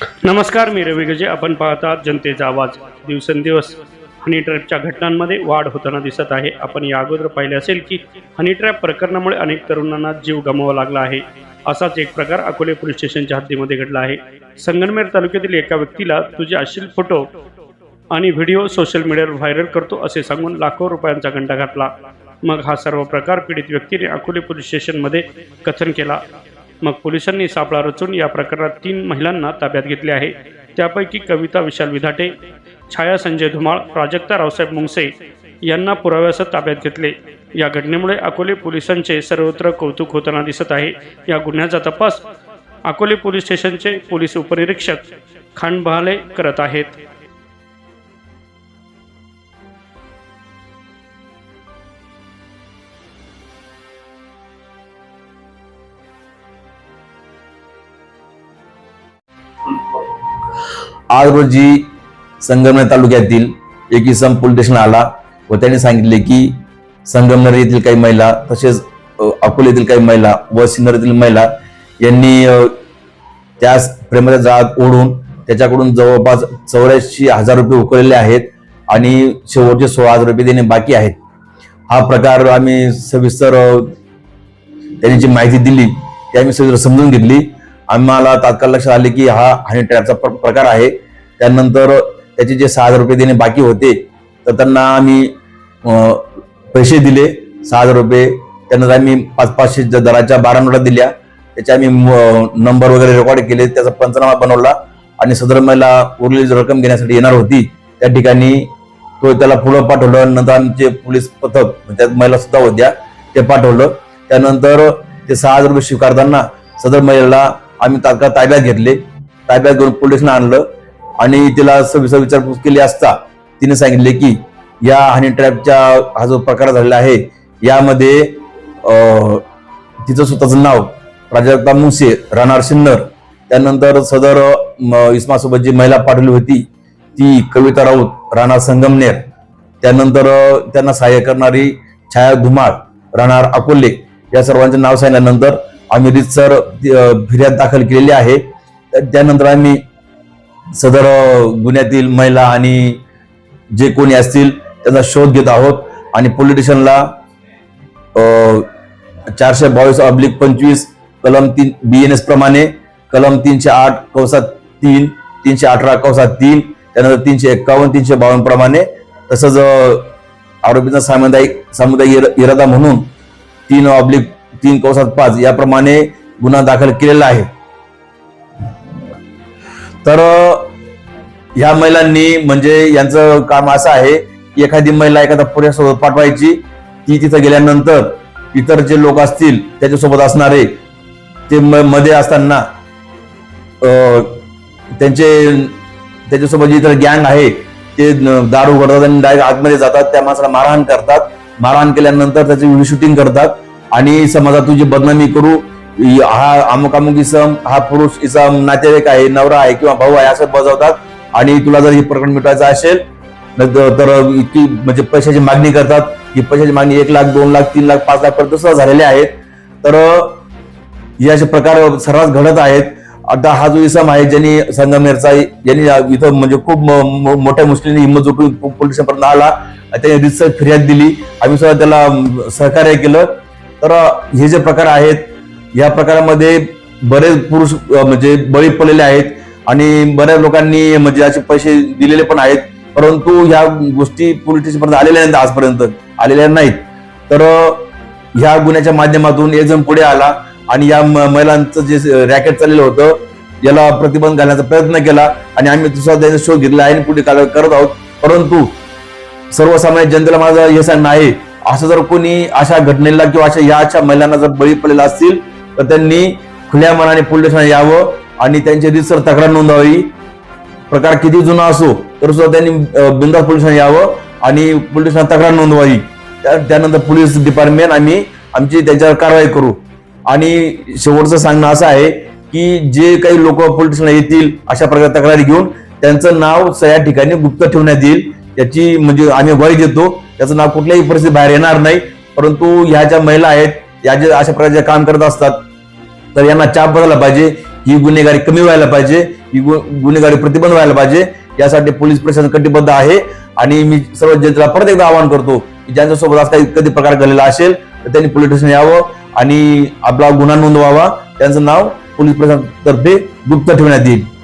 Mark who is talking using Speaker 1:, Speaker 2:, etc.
Speaker 1: नमस्कार मी रवी गजे. आपण पाहतात जनतेचा आवाज. दिवसेंदिवस हनी ट्रॅपच्या घटनांमध्ये वाढ होताना दिसत आहे. आपण या अगोदर पाहिले असेल की हनी ट्रॅप प्रकरणामुळे अनेक तरुणांना जीव गमवावा लागला आहे. असाच एक प्रकार अकोले पोलीस स्टेशनच्या हद्दीमध्ये घडला आहे. संगमनेर तालुक्यातील एका व्यक्तीला तुझे अश्लील फोटो आणि व्हिडिओ सोशल मीडियावर व्हायरल करतो असे सांगून लाखो रुपयांचा गंडा घातला. मग हा सर्व प्रकार पीडित व्यक्तीने अकोले पोलीस स्टेशनमध्ये कथन केला. मग पोलिसांनी सापळा रचून या प्रकरणात तीन महिलांना ताब्यात घेतले आहे. त्यापैकी कविता विशाल विधाटे छाया संजय धुमाळ प्राजक्ता रावसाहेब मुंगसे यांना पुराव्यासह ताब्यात घेतले. या घटनेमुळे अकोले पोलिसांचे सर्वत्र कौतुक होताना दिसत आहे. या गुन्ह्याचा तपास अकोले पोलीस स्टेशनचे पोलीस उपनिरीक्षक खांडबहाले करत आहेत.
Speaker 2: आज रोजी संगमनेर तालुक्यातील एक इसम पोलीस स्टेशन आला व त्यांनी सांगितले की संगमनेर येथील काही महिला तसेच अकोले येथील काही महिला व सिन्नर येथील महिला यांनी अ, त्यास प्रेमाच्या जाळात ओढून त्याच्याकडून जवळपास चौऱ्याऐंशी हजार रुपये उकळलेले आहेत आणि शेवटचे सोळा हजार रुपये देणे बाकी आहेत. हा प्रकार आम्ही सविस्तर त्यांनी जी माहिती दिली ती आम्ही सविस्तर समजून घेतली. आम्हाला तात्काळ लक्षात आले की हा हनी ट्रॅपचा प्र- प्रकार आहे. त्यानंतर त्याचे जे सहा हजार रुपये देणे बाकी होते तर त्यांना आम्ही पैसे दिले सहा हजार रुपये. त्यानंतर आम्ही पाच पाचशे दराच्या बारा नोटा दिल्या. त्याचे आम्ही नंबर वगैरे रेकॉर्ड केले त्याचा पंचनामा बनवला आणि सदर महिला उरलेली रक्कम घेण्यासाठी येणार होती त्या ठिकाणी तो त्याला पुढं पाठवलं. नंतर आमचे पोलीस पथक त्यात महिला सुद्धा होत्या ते पाठवलं. त्यानंतर ते सहा हजार रुपये स्वीकारताना सदर महिलेला आम्ही तात्काळ ताब्यात घेतले. ताब्यात घेऊन पोलिसनं आणलं. आणि तिला सविस्तर विचारपूस केली असता तिने सांगितले की या हनी ट्रॅपच्या हा जो प्रकार झालेला आहे यामध्ये तिचं स्वतःचं नाव प्राजक्ता मुसे राहणार सिन्नर. त्यानंतर सदर म, इस्मासोबत जी महिला पाठवली होती ती कविता राऊत राहणार संगमनेर. त्यानंतर त्यांना सहाय्य करणारी छाया धुमाळ राहणार अकोले या सर्वांचे नाव सांगितल्यानंतर आम्ही रितसर फिर्याद दाखल केलेली आहे. त्यानंतर आम्ही सदर गुन्ह्यातील महिला आणि जे कोणी असतील त्यांचा शोध घेत आहोत. आणि पोलीस स्टेशनला चारशे बावीस अब्लिक पंचवीस कलम तीन बी एन एस प्रमाणे कलम तीनशे आठ कवसात तीन तीनशे अठरा कवसात तीन त्यानंतर तीनशे एक्कावन्न तीनशे बावन्न प्रमाणे. तसंच आरोपीचा सामुदायिक सामुदायिक इरादा म्हणून तीन ऑब्लिक तीन कवसात पाच याप्रमाणे गुन्हा दाखल केलेला आहे. तर ह्या महिलांनी म्हणजे यांचं काम असं आहे की एखादी महिला एखादा पुरुषासोबत पाठवायची ती तिथं गेल्यानंतर इतर जे लोक असतील त्याच्यासोबत असणारे ते मध्ये असताना त्यांचे त्याच्यासोबत जे इतर गँग आहे ते दारू उघडतात आणि डायरेक्ट आतमध्ये जातात त्या माणसाला मारहाण करतात. मारहाण केल्यानंतर त्याची व्हिडिओ शूटिंग करतात. आणि समजा तुझी बदनामी करू हा अमुक अमुक इसम हा पुरुष इसम नातेवाईक आहे नवरा आहे किंवा भाऊ आहे असं बजावतात. आणि तुला जर हे प्रकरण मिटवायचं असेल तर ती इतकी म्हणजे पैशाची मागणी करतात. ही पैशाची मागणी एक लाख दोन लाख तीन लाख पाच लाख पर्यंत सुद्धा झालेले आहेत. तर हे असे प्रकार सर्रास घडत आहेत. आता हा जो इसम आहे ज्यांनी संगमेरचा यांनी इथं म्हणजे खूप मोठ्या मुस्लिमने हिंमत जोडून पोलिसांपर्यंत आला. त्याने रितसर फिर्याद दिली. आम्ही सुद्धा त्याला सहकार्य केलं. तर हे जे प्रकार आहेत या प्रकारामध्ये बरेच पुरुष म्हणजे बळी पडलेले आहेत आणि बऱ्याच लोकांनी म्हणजे असे पैसे दिलेले पण आहेत. परंतु ह्या गोष्टी पोलीस स्टेशनपर्यंत आलेल्या नाहीत आजपर्यंत आलेल्या नाहीत. तर ह्या गुन्ह्याच्या माध्यमातून एक जण पुढे आला आणि या म- महिलांचं जे रॅकेट चाललेलं होतं याला प्रतिबंध घालण्याचा प्रयत्न केला आणि आम्ही दुसरा त्याचा शोध घेतला आहे आणि पुढे करत आहोत. परंतु सर्वसामान्य जनतेला माझं हे सांगणं आहे असं जर कोणी अशा घटनेला किंवा अशा या अशा महिलांना जर बळी पडलेला असतील तर त्यांनी खुल्या मनाने पोलीस ठाण्यात यावं आणि त्यांची रितसर तक्रार नोंदवावी. प्रकार किती जुना असो तर सुद्धा त्यांनी बिंदास पोलीस ठाण्यात यावं आणि पोलीस ठाण्यात तक्रार नोंदवावी. त्या- त्यानंतर पोलीस डिपार्टमेंट आम्ही आमची त्याच्यावर कारवाई करू. आणि शेवटचं सांगणं असं आहे की जे काही लोक पोलीस ठाण्यात येतील अशा प्रकारे तक्रारी घेऊन त्यांचं नाव या ठिकाणी गुप्त ठेवण्यात येईल. याची म्हणजे आम्ही वय देतो. त्याचं नाव कुठल्याही परिस्थिती बाहेर येणार नाही. परंतु ह्या ज्या महिला आहेत या जे अशा प्रकारचे काम करत असतात तर यांना चाप बदलला पाहिजे. ही गुन्हेगारी कमी व्हायला पाहिजे. ही गु- गुन्हेगारी प्रतिबंध व्हायला पाहिजे. यासाठी पोलीस प्रशासन कटिबद्ध आहे. आणि मी सर्व जनतेला परत एकदा आवाहन करतो की ज्यांच्यासोबत आज काही कधी प्रकार घडलेला असेल तर त्यांनी पोलीस स्टेशन यावं आणि आपला गुन्हा नोंदवावा. त्यांचं नाव पोलीस प्रशासनातर्फे गुप्त ठेवण्यात येईल.